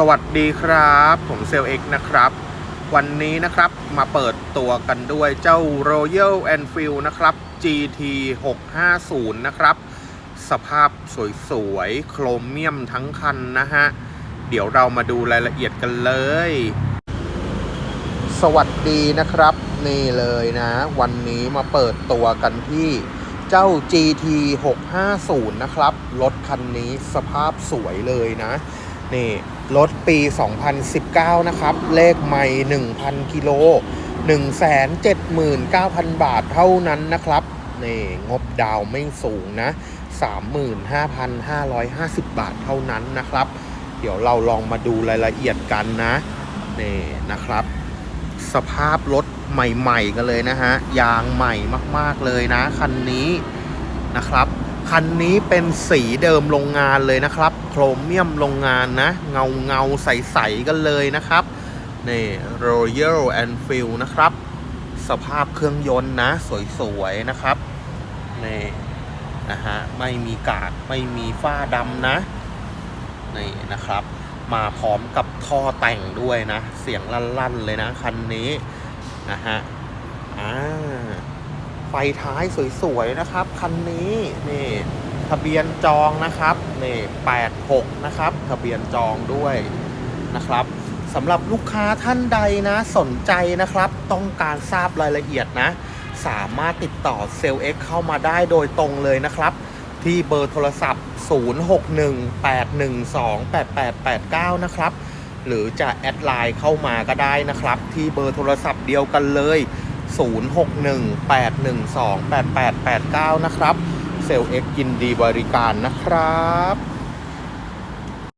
สวัสดีครับ ผมเซลเอ็กนะครับ วันนี้นะครับมาเปิดตัวกันด้วยเจ้า Royal Enfield นะครับ GT 650นะครับ สภาพสวยๆ โครเมียมทั้งคันนะฮะ เดี๋ยวเรามาดูรายละเอียดกันเลย สวัสดีนะครับ นี่เลยนะ วันนี้มาเปิดตัวกันที่เจ้า GT 650นะครับ รถคันนี้สภาพสวยเลยนะ นี่รถปี 2019 นะครับ เลขไม่1,000 กิโล 179,000 บาทเท่านั้นนะครับนี่งบดาวไม่สูงนะ 35,550 บาทเท่านั้นนะครับ เดี๋ยวเราลองมาดูรายละเอียดกันนะนี่นะครับ สภาพรถใหม่ ๆ กันเลยนะฮะ ยางใหม่มาก ๆ เลยนะ คันนี้นะครับ คันนี้เป็นสีเดิมโรงงานเลยนะครับ โครเมียมโรงงานนะ เงาเงาๆใส ๆ กันเลยนะครับนี่ Royal Enfield นะครับ สภาพเครื่องยนต์นะ สวย ๆ นะครับนี่นะฮะไม่มีกากไม่มีฝ้าดำนะนี่นะครับ มาพร้อมกับท่อแต่งด้วยนะ เสียงลั่น ๆ เลยนะ คันนี้นะฮะอ่า ฟท้ายสวยๆนะครับ คันนี้นี่ทะเบียนจองนะครับนี่86นะครับ ทะเบียนจองด้วยนะครับสำหรับลูกค้าท่านใดนะสนใจนะครับ ต้องการทราบรายละเอียดนะ สามารถติดต่อเซลล์ X เข้ามาได้โดยตรงเลยนะครับ ที่เบอร์โทรศัพท์ 0618128889 นะครับ หรือจะแอดไลน์เข้ามาก็ได้นะครับ ที่เบอร์โทรศัพท์เดียวกันเลย 0618128889 นะครับ เซลเอ็กยินดีบริการนะครับ